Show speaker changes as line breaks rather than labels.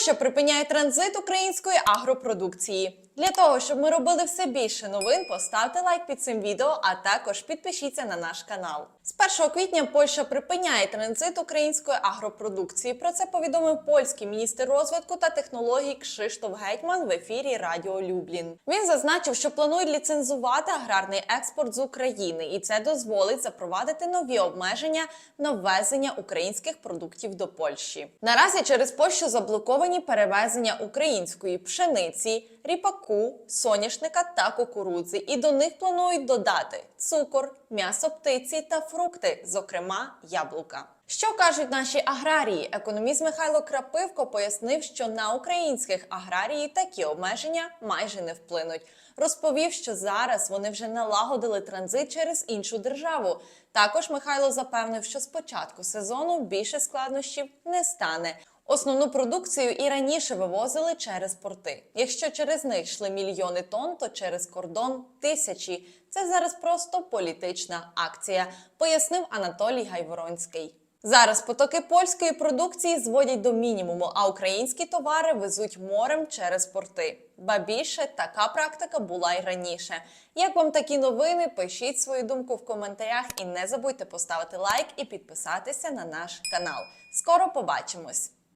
Польща припиняє транзит української агропродукції. Для того, щоб ми робили все більше новин, поставте лайк під цим відео, а також підпишіться на наш канал. З 1 квітня Польща припиняє транзит української агропродукції. Про це повідомив польський міністр розвитку та технологій Кшиштоф Гетьман в ефірі Радіо Люблін. Він зазначив, що планують ліцензувати аграрний експорт з України, і це дозволить запровадити нові обмеження на ввезення українських продуктів до Польщі. Наразі через Польщу заблоковані перевезення української пшениці, ріпаку, соняшника та кукурудзи, і до них планують додати цукор, м'ясо птиці та фрукти, зокрема яблука. Що кажуть наші аграрії? Економіст Михайло Крапивко пояснив, що на українських аграрії такі обмеження майже не вплинуть. Розповів, що зараз вони вже налагодили транзит через іншу державу. Також Михайло запевнив, що з початку сезону більше складнощів не стане. Основну продукцію і раніше вивозили через порти. Якщо через них йшли мільйони тонн, то через кордон тисячі. Це зараз просто політична акція, пояснив Анатолій Гайворонський. Зараз потоки польської продукції зводять до мінімуму, а українські товари везуть морем через порти. Ба більше така практика була й раніше. Як вам такі новини? Пишіть свою думку в коментарях і не забудьте поставити лайк і підписатися на наш канал. Скоро побачимось!